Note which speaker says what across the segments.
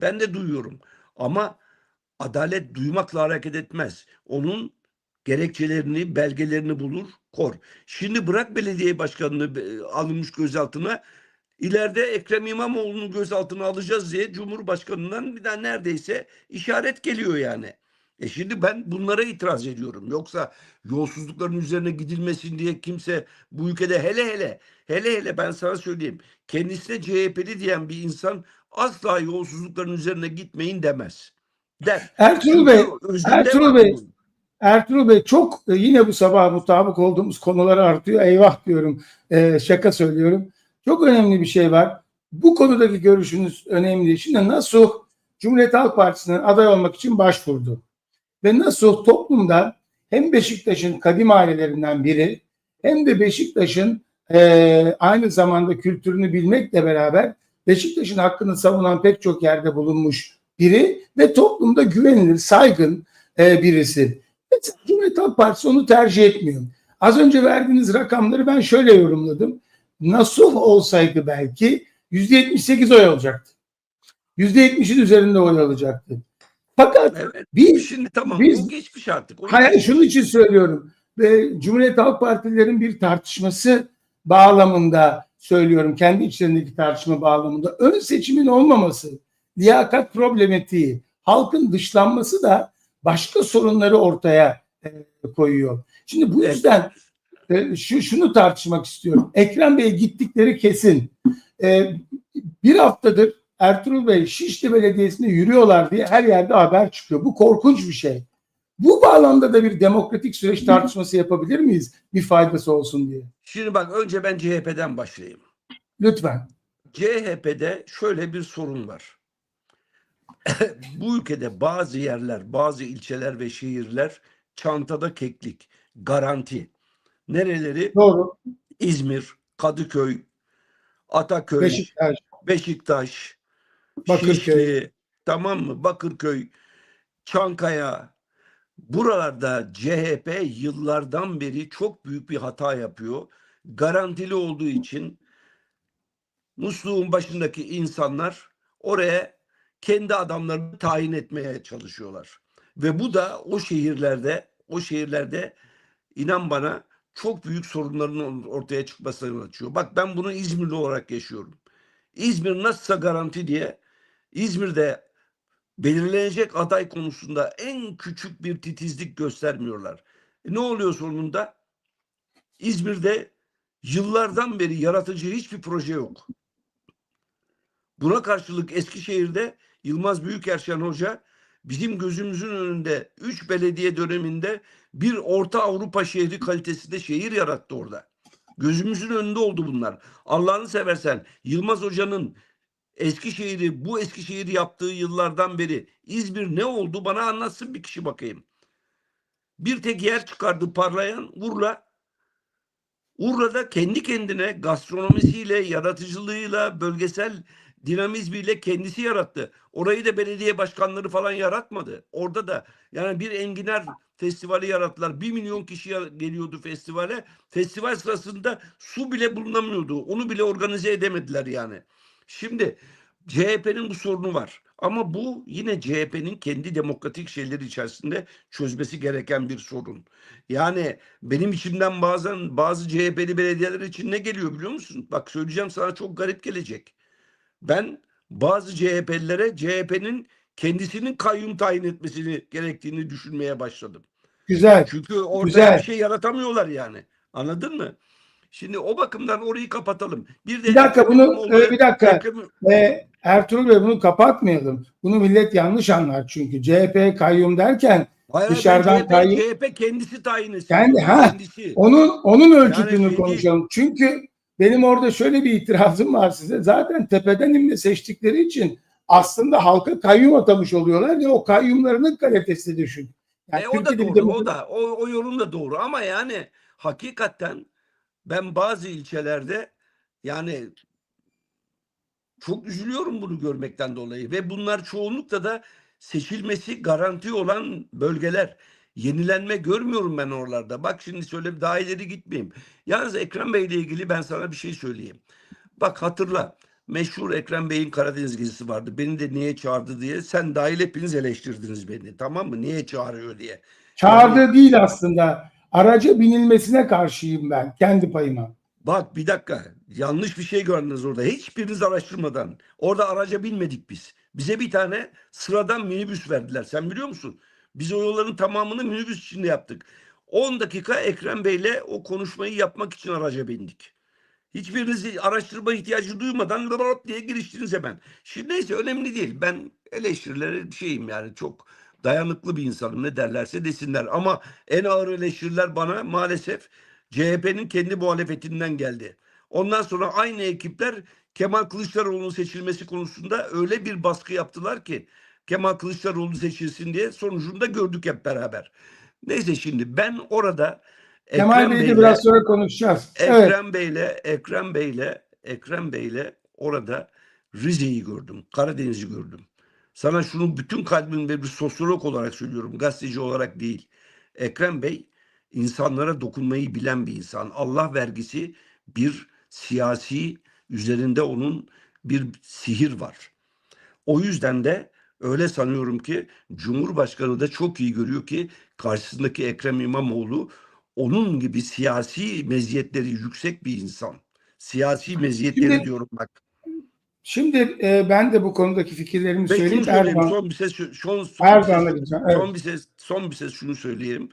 Speaker 1: Ben de duyuyorum. Ama adalet duymakla hareket etmez. Onun gerekçelerini, belgelerini bulur, kor. Şimdi bırak belediye başkanını alınmış gözaltına. İleride Ekrem İmamoğlu'nu gözaltına alacağız diye Cumhurbaşkanı'ndan bir daha neredeyse işaret geliyor yani. E şimdi ben bunlara itiraz ediyorum. Yoksa yolsuzlukların üzerine gidilmesin diye kimse bu ülkede hele hele hele hele ben sana söyleyeyim. Kendisine CHP'li diyen bir insan asla yolsuzlukların üzerine gitmeyin demez. Der.
Speaker 2: Ertuğrul Bey, Ertuğrul Bey,
Speaker 1: bunun.
Speaker 2: Ertuğrul Bey çok e, yine bu sabah mutabık olduğumuz konular artıyor. Eyvah diyorum. E, şaka söylüyorum. Çok önemli bir şey var. Bu konudaki görüşünüz önemli. Şimdi Nasuh Cumhuriyet Halk Partisi'nin aday olmak için başvurdu. Ve Nasuh toplumda hem Beşiktaş'ın kadim ailelerinden biri hem de Beşiktaş'ın e, aynı zamanda kültürünü bilmekle beraber Beşiktaş'ın hakkını savunan pek çok yerde bulunmuş biri ve toplumda güvenilir, saygın e, birisi. Mesela Cumhuriyet Halk Partisi onu tercih etmiyor. Az önce verdiğiniz rakamları ben şöyle yorumladım. Nasuh olsaydı belki %78 oy alacaktı. %70'in üzerinde oy alacaktı. Fakat
Speaker 1: Evet.
Speaker 2: biz
Speaker 1: Şimdi tamam
Speaker 2: biz-
Speaker 1: geçmiş artık. Onu
Speaker 2: Hayır şunun için söylüyorum. Ve Cumhuriyet Halk Partilerin bir tartışması bağlamında söylüyorum. Kendi içlerindeki tartışma bağlamında. Ön seçimin olmaması, liyakat problematiği, halkın dışlanması da başka sorunları ortaya e, koyuyor. Şimdi bu yüzden e, şu şunu tartışmak istiyorum. Ekrem Bey gittikleri kesin. E, bir haftadır Ertuğrul Bey Şişli Belediyesi'nde yürüyorlar diye her yerde haber çıkıyor. Bu korkunç bir şey. Bu bağlamda da bir demokratik süreç tartışması yapabilir miyiz? Bir faydası olsun diye.
Speaker 1: Şimdi bak önce ben CHP'den başlayayım.
Speaker 2: Lütfen.
Speaker 1: CHP'de şöyle bir sorun var. Bu ülkede bazı yerler, bazı ilçeler ve şehirler çantada keklik, garanti. Nereleri?
Speaker 2: Doğru.
Speaker 1: İzmir, Kadıköy, Ataköy,
Speaker 2: Beşiktaş,
Speaker 1: Beşiktaş,
Speaker 2: Bakırköy.
Speaker 1: Şişli, tamam mı? Bakırköy, Çankaya. Buralarda CHP yıllardan beri çok büyük bir hata yapıyor. Garantili olduğu için musluğun başındaki insanlar oraya kendi adamlarını tayin etmeye çalışıyorlar. Ve bu da o şehirlerde, o şehirlerde inan bana çok büyük sorunların ortaya çıkmasına yol açıyor. Bak ben bunu İzmirli olarak yaşıyorum. İzmir nasılsa garanti diye İzmir'de belirlenecek aday konusunda en küçük bir titizlik göstermiyorlar. E ne oluyor sonunda? İzmir'de yıllardan beri yaratıcı hiçbir proje yok. Buna karşılık Eskişehir'de Yılmaz Büyükerşen Hoca bizim gözümüzün önünde 3 belediye döneminde bir Orta Avrupa şehri kalitesinde şehir yarattı orada. Gözümüzün önünde oldu bunlar. Allah'ını seversen Yılmaz Hoca'nın Eskişehir'i bu Eskişehir'i yaptığı yıllardan beri İzmir ne oldu bana anlatsın bir kişi bakayım. Bir tek yer çıkardı parlayan Urla. Urla'da kendi kendine gastronomisiyle, yaratıcılığıyla, bölgesel dinamizmiyle kendisi yarattı. Orayı da belediye başkanları falan yaratmadı. Orada da yani bir enginar festivali yarattılar. Bir milyon kişi geliyordu festivale. Festival sırasında su bile bulunamıyordu. Onu bile organize edemediler yani. Şimdi CHP'nin bu sorunu var. Ama bu yine CHP'nin kendi demokratik şeyleri içerisinde çözmesi gereken bir sorun. Yani benim içimden bazen bazı CHP'li belediyeler için ne geliyor biliyor musun? Bak söyleyeceğim sana çok garip gelecek. Ben bazı CHP'lilere CHP'nin kendisinin kayyum tayin etmesini gerektiğini düşünmeye başladım.
Speaker 2: Güzel.
Speaker 1: Çünkü ortaya
Speaker 2: Güzel.
Speaker 1: bir şey yaratamıyorlar yani. Anladın mı? Şimdi o bakımdan orayı kapatalım. Bir de
Speaker 2: Bir dakika bunu e, bir dakika.
Speaker 1: Ekrem-
Speaker 2: E, Ertuğrul Bey bunu kapatmayalım. Bunu millet yanlış anlar çünkü. CHP kayyum derken
Speaker 1: Hayır,
Speaker 2: dışarıdan
Speaker 1: CHP,
Speaker 2: tayin-
Speaker 1: CHP kendisi tayin.
Speaker 2: Kendi- ha.
Speaker 1: Kendisi.
Speaker 2: Onun onun ölçütünü
Speaker 1: şey
Speaker 2: konuşalım. Çünkü benim orada şöyle bir itirazım var size. Zaten tepeden inme seçtikleri için aslında halka kayyum atamış oluyorlar ve o kayyumlarının kalitesi düşün. Yani
Speaker 1: E, o da doğru, o da o, o yorum da doğru ama yani hakikaten ben bazı ilçelerde yani çok üzülüyorum bunu görmekten dolayı ve bunlar çoğunlukla da seçilmesi garanti olan bölgeler. Yenilenme görmüyorum ben oralarda. Bak şimdi söyle daha ileri gitmeyeyim. Yalnız Ekrem Bey ile ilgili ben sana bir şey söyleyeyim. Bak hatırla. meşhur Ekrem Bey'in Karadeniz gezisi vardı. Beni de niye çağırdı diye. Sen dahil hepiniz eleştirdiniz beni. Tamam mı? Niye çağırıyor diye.
Speaker 2: Çağırdığı değil aslında. Araca binilmesine karşıyım ben kendi payıma.
Speaker 1: Bak bir dakika. Yanlış bir şey gördünüz orada. Hiçbiriniz araştırmadan. Orada araca binmedik biz. Bize bir tane sıradan minibüs verdiler. Sen biliyor musun? Biz o yolların tamamını minibüs içinde yaptık. 10 dakika Ekrem Bey'le o konuşmayı yapmak için araca bindik. Hiçbiriniz araştırma ihtiyacı duymadan lop diye giriştiniz hemen. Şimdi neyse önemli değil. Ben eleştirilere şeyim yani çok dayanıklı bir insanım ne derlerse desinler. Ama en ağır eleştiriler bana maalesef CHP'nin kendi muhalefetinden geldi. Ondan sonra aynı ekipler Kemal Kılıçdaroğlu'nun seçilmesi konusunda öyle bir baskı yaptılar ki Kemal Kılıçdaroğlu seçilsin diye sonucunda gördük hep beraber. Neyse şimdi ben orada
Speaker 2: Kemal
Speaker 1: Ekrem
Speaker 2: Bey'le
Speaker 1: Bey'le-
Speaker 2: biraz sonra konuşacağız. Evet.
Speaker 1: Ekrem Bey'le Ekrem Bey'le Ekrem Bey'le orada Rize'yi gördüm. Karadeniz'i gördüm. Sana şunu bütün kalbimle bir sosyolog olarak söylüyorum. Gazeteci olarak değil. Ekrem Bey insanlara dokunmayı bilen bir insan. Allah vergisi bir siyasi üzerinde onun bir sihir var. O yüzden de öyle sanıyorum ki Cumhurbaşkanı da çok iyi görüyor ki karşısındaki Ekrem İmamoğlu onun gibi siyasi meziyetleri yüksek bir insan. Siyasi meziyetleri
Speaker 2: Şimdi-
Speaker 1: diyorum bak.
Speaker 2: Şimdi e, ben de bu konudaki fikirlerimi
Speaker 1: şunu
Speaker 2: söyleyeyim.
Speaker 1: söyleyeyim
Speaker 2: Erdoğan,
Speaker 1: son bir ses son, son, bir
Speaker 2: Erdoğan'a
Speaker 1: ses-
Speaker 2: gideceğim. Evet.
Speaker 1: son bir ses son bir ses şunu söyleyeyim.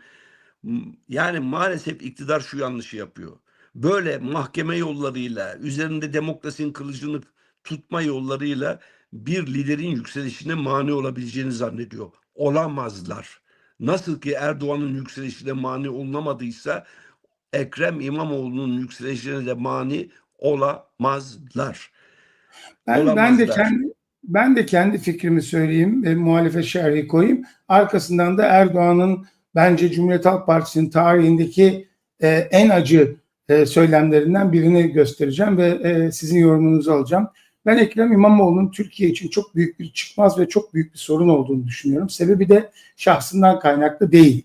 Speaker 1: M- Yani maalesef iktidar şu yanlışı yapıyor. Böyle mahkeme yollarıyla, üzerinde demokrasinin kılıcını tutma yollarıyla bir liderin yükselişine mani olabileceğini zannediyor. Olamazlar. Nasıl ki Erdoğan'ın yükselişine mani olunamadıysa Ekrem İmamoğlu'nun yükselişine de mani olamazlar.
Speaker 2: Ben, ben de kendi ben de kendi fikrimi söyleyeyim ve muhalefet şerhi koyayım. Arkasından da Erdoğan'ın bence Cumhuriyet Halk Partisi'nin tarihindeki e, en acı e, söylemlerinden birini göstereceğim ve e, sizin yorumunuzu alacağım. Ben Ekrem İmamoğlu'nun Türkiye için çok büyük bir çıkmaz ve çok büyük bir sorun olduğunu düşünüyorum. Sebebi de şahsından kaynaklı değil.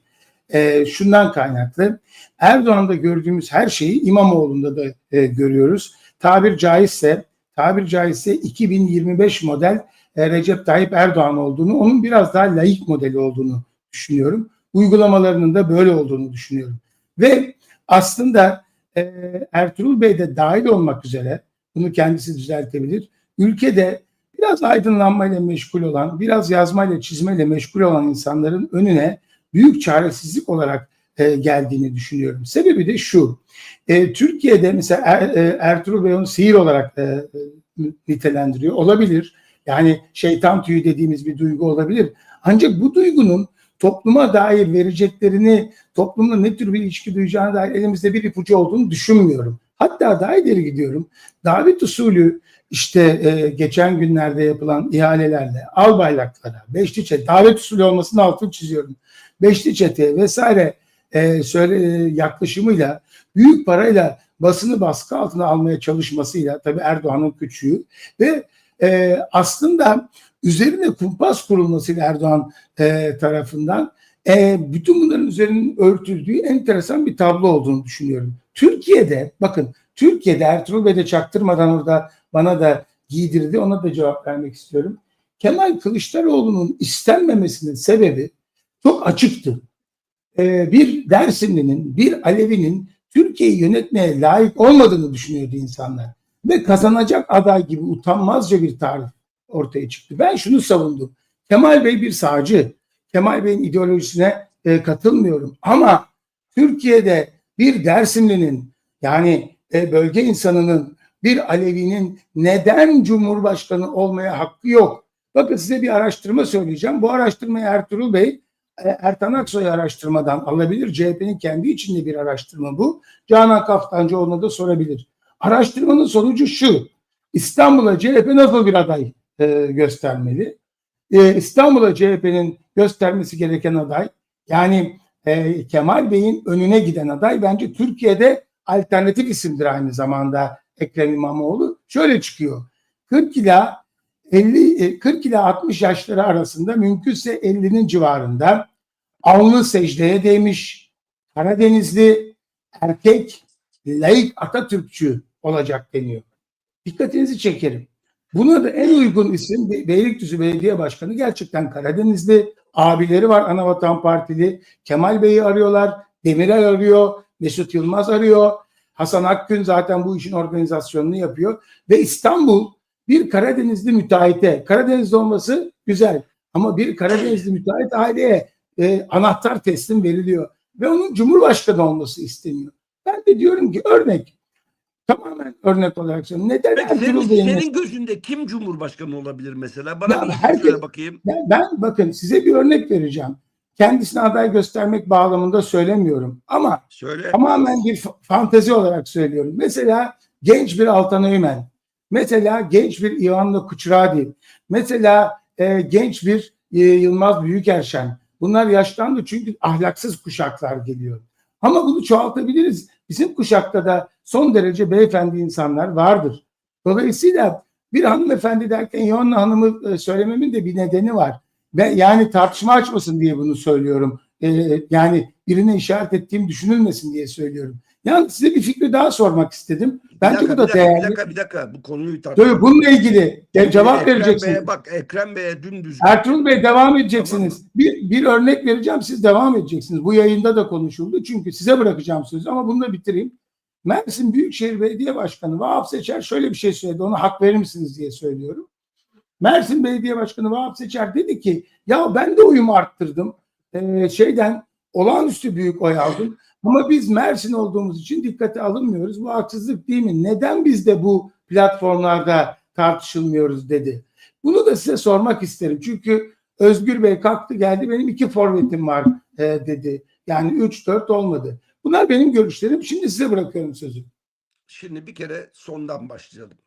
Speaker 2: E, şundan kaynaklı. Erdoğan'da gördüğümüz her şeyi İmamoğlu'nda da e, görüyoruz. Tabir caizse tabir caizse 2025 model e, Recep Tayyip Erdoğan olduğunu, onun biraz daha layık modeli olduğunu düşünüyorum. Uygulamalarının da böyle olduğunu düşünüyorum. Ve aslında e, Ertuğrul Bey de dahil olmak üzere, bunu kendisi düzeltebilir, ülkede biraz aydınlanmayla meşgul olan, biraz yazmayla çizmeyle meşgul olan insanların önüne büyük çaresizlik olarak e, geldiğini düşünüyorum. Sebebi de şu, e, Türkiye'de mesela Er- e, Ertuğrul Bey onu sihir olarak e, nitelendiriyor. Olabilir. Yani şeytan tüyü dediğimiz bir duygu olabilir. Ancak bu duygunun topluma dair vereceklerini, toplumla ne tür bir ilişki duyacağına dair elimizde bir ipucu olduğunu düşünmüyorum. Hatta daha ileri gidiyorum. Davet usulü işte e, geçen günlerde yapılan ihalelerle al bayraklara, beşli çete, davet usulü olmasının altını çiziyorum. Beşli çete vesaire e, söyle e, yaklaşımıyla büyük parayla basını baskı altına almaya çalışmasıyla tabii Erdoğan'ın küçüğü ve e, aslında üzerine kumpas kurulmasıyla Erdoğan e, tarafından e, bütün bunların üzerinin örtüldüğü enteresan bir tablo olduğunu düşünüyorum. Türkiye'de bakın Türkiye'de Ertuğrul Bey de çaktırmadan orada bana da giydirdi ona da cevap vermek istiyorum. Kemal Kılıçdaroğlu'nun istenmemesinin sebebi çok açıktı. E, bir Dersimli'nin, bir Alevi'nin Türkiye'yi yönetmeye layık olmadığını düşünüyordu insanlar. Ve kazanacak aday gibi utanmazca bir tarih ortaya çıktı. Ben şunu savundum. Kemal Bey bir sağcı. Kemal Bey'in ideolojisine e, katılmıyorum. Ama Türkiye'de bir Dersimli'nin yani e, bölge insanının bir Alevi'nin neden Cumhurbaşkanı olmaya hakkı yok. Bakın size bir araştırma söyleyeceğim. Bu araştırmayı Ertuğrul Bey Ertan Aksoy araştırmadan alabilir. CHP'nin kendi içinde bir araştırma bu. Canan Kaftancıoğlu'na da sorabilir. Araştırmanın sonucu şu. İstanbul'a CHP nasıl bir aday e, göstermeli? E, İstanbul'a CHP'nin göstermesi gereken aday yani e, Kemal Bey'in önüne giden aday bence Türkiye'de alternatif isimdir aynı zamanda Ekrem İmamoğlu. Şöyle çıkıyor. 40 ila 50 e, 40 ila 60 yaşları arasında mümkünse 50'nin civarında alnı secdeye değmiş Karadenizli erkek laik Atatürkçü olacak deniyor. Dikkatinizi çekerim. Buna da en uygun isim Be- Beylikdüzü Belediye Başkanı gerçekten Karadenizli. Abileri var Anavatan Partili. Kemal Bey'i arıyorlar. Demirel arıyor. Mesut Yılmaz arıyor. Hasan Akgün zaten bu işin organizasyonunu yapıyor. Ve İstanbul bir Karadenizli müteahhite. Karadenizli olması güzel. Ama bir Karadenizli müteahhit aileye e, anahtar teslim veriliyor. Ve onun Cumhurbaşkanı olması isteniyor. Ben de diyorum ki örnek. Tamamen örnek olarak söylüyorum. Neden
Speaker 1: Peki senin, senin gözünde kim cumhurbaşkanı olabilir mesela? Bana
Speaker 2: Ya
Speaker 1: bir
Speaker 2: herkes-
Speaker 1: bakayım.
Speaker 2: Ben, ben bakın size bir örnek vereceğim. Kendisine aday göstermek bağlamında söylemiyorum. Ama
Speaker 1: Söyle.
Speaker 2: tamamen bir fa- fantezi olarak söylüyorum. Mesela genç bir Altan Öğmen. Mesela genç bir Ivanla Kuçradi. Mesela e, genç bir e, Yılmaz Büyükerşen. Bunlar yaşlandı çünkü ahlaksız kuşaklar geliyor. Ama bunu çoğaltabiliriz. Bizim kuşakta da son derece beyefendi insanlar vardır. Dolayısıyla bir hanımefendi derken Yohanna Hanım'ı e, söylememin de bir nedeni var. Ve yani tartışma açmasın diye bunu söylüyorum. E, yani birine işaret ettiğim düşünülmesin diye söylüyorum. Yani size bir fikri daha sormak istedim.
Speaker 1: Bir
Speaker 2: Bence
Speaker 1: dakika,
Speaker 2: bu da
Speaker 1: bir dakika,
Speaker 2: değerli.
Speaker 1: Bir dakika, bir dakika. Bu konuyu tartışalım.
Speaker 2: Tabii bununla ilgili de cevap
Speaker 1: Ekrem
Speaker 2: vereceksiniz.
Speaker 1: Bey'e bak Ekrem Bey'e dümdüz.
Speaker 2: Ertuğrul Bey devam edeceksiniz. Bir, bir örnek vereceğim siz devam edeceksiniz. Bu yayında da konuşuldu. Çünkü size bırakacağım sözü ama bunu da bitireyim. Mersin Büyükşehir Belediye Başkanı Vahap Seçer şöyle bir şey söyledi. Ona hak verir misiniz diye söylüyorum. Mersin Belediye Başkanı Vahap Seçer dedi ki ya ben de oyumu arttırdım. Ee, şeyden olağanüstü büyük oy aldım. Ama biz Mersin olduğumuz için dikkate alınmıyoruz. Bu haksızlık değil mi? Neden biz de bu platformlarda tartışılmıyoruz dedi. Bunu da size sormak isterim. Çünkü Özgür Bey kalktı geldi benim iki forvetim var e, dedi. Yani 3-4 olmadı. Bunlar benim görüşlerim. Şimdi size bırakıyorum sözü.
Speaker 1: Şimdi bir kere sondan başlayalım.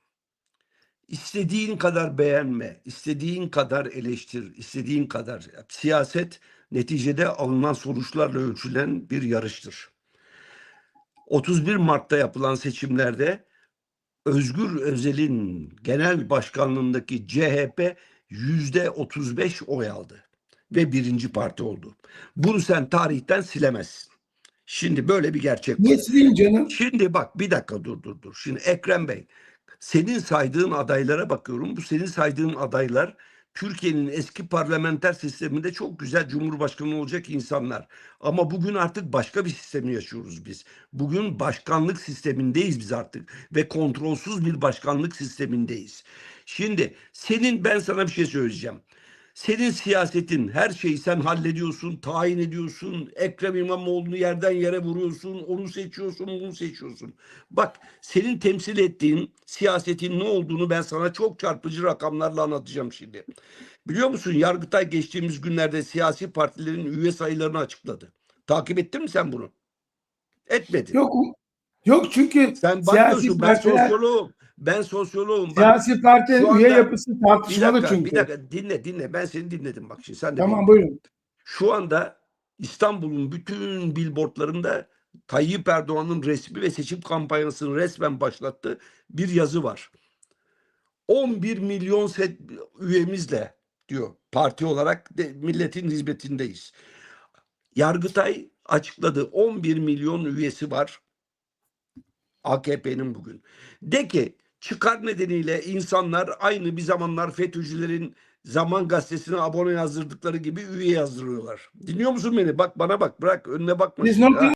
Speaker 1: İstediğin kadar beğenme, istediğin kadar eleştir, istediğin kadar. Siyaset neticede alınan sonuçlarla ölçülen bir yarıştır. 31 Mart'ta yapılan seçimlerde Özgür Özel'in genel başkanlığındaki CHP yüzde 35 oy aldı ve birinci parti oldu. Bunu sen tarihten silemezsin. Şimdi böyle bir gerçek var.
Speaker 2: Niye sileyim canım?
Speaker 1: Şimdi bak bir dakika dur dur dur. Şimdi Ekrem Bey senin saydığın adaylara bakıyorum. Bu senin saydığın adaylar Türkiye'nin eski parlamenter sisteminde çok güzel cumhurbaşkanı olacak insanlar. Ama bugün artık başka bir sistemi yaşıyoruz biz. Bugün başkanlık sistemindeyiz biz artık ve kontrolsüz bir başkanlık sistemindeyiz. Şimdi senin ben sana bir şey söyleyeceğim. Senin siyasetin her şeyi sen hallediyorsun, tayin ediyorsun. Ekrem İmamoğlu'nu yerden yere vuruyorsun, onu seçiyorsun, bunu seçiyorsun. Bak senin temsil ettiğin siyasetin ne olduğunu ben sana çok çarpıcı rakamlarla anlatacağım şimdi. Biliyor musun Yargıtay geçtiğimiz günlerde siyasi partilerin üye sayılarını açıkladı. Takip ettin mi sen bunu? Etmedin.
Speaker 2: Yok yok çünkü
Speaker 1: Sen
Speaker 2: siyasi
Speaker 1: bakmıyorsun ben
Speaker 2: partiler,
Speaker 1: sosyoloğum. Ben sosyoloğum. Bak,
Speaker 2: siyasi
Speaker 1: şu
Speaker 2: üye yapısı
Speaker 1: bir
Speaker 2: tartışmalı
Speaker 1: dakika,
Speaker 2: çünkü.
Speaker 1: bir dakika dinle dinle. Ben seni dinledim bak şimdi sen de
Speaker 2: Tamam
Speaker 1: beni
Speaker 2: buyurun.
Speaker 1: Şu anda İstanbul'un bütün billboardlarında Tayyip Erdoğan'ın resmi ve seçim kampanyasını resmen başlattı bir yazı var. 11 milyon set üyemizle diyor parti olarak de, milletin hizmetindeyiz. Yargıtay açıkladı 11 milyon üyesi var AKP'nin bugün. De ki çıkar nedeniyle insanlar aynı bir zamanlar FETÖ'cülerin Zaman Gazetesi'ne abone yazdırdıkları gibi üye yazdırıyorlar. Dinliyor musun beni? Bak bana bak bırak önüne bakma.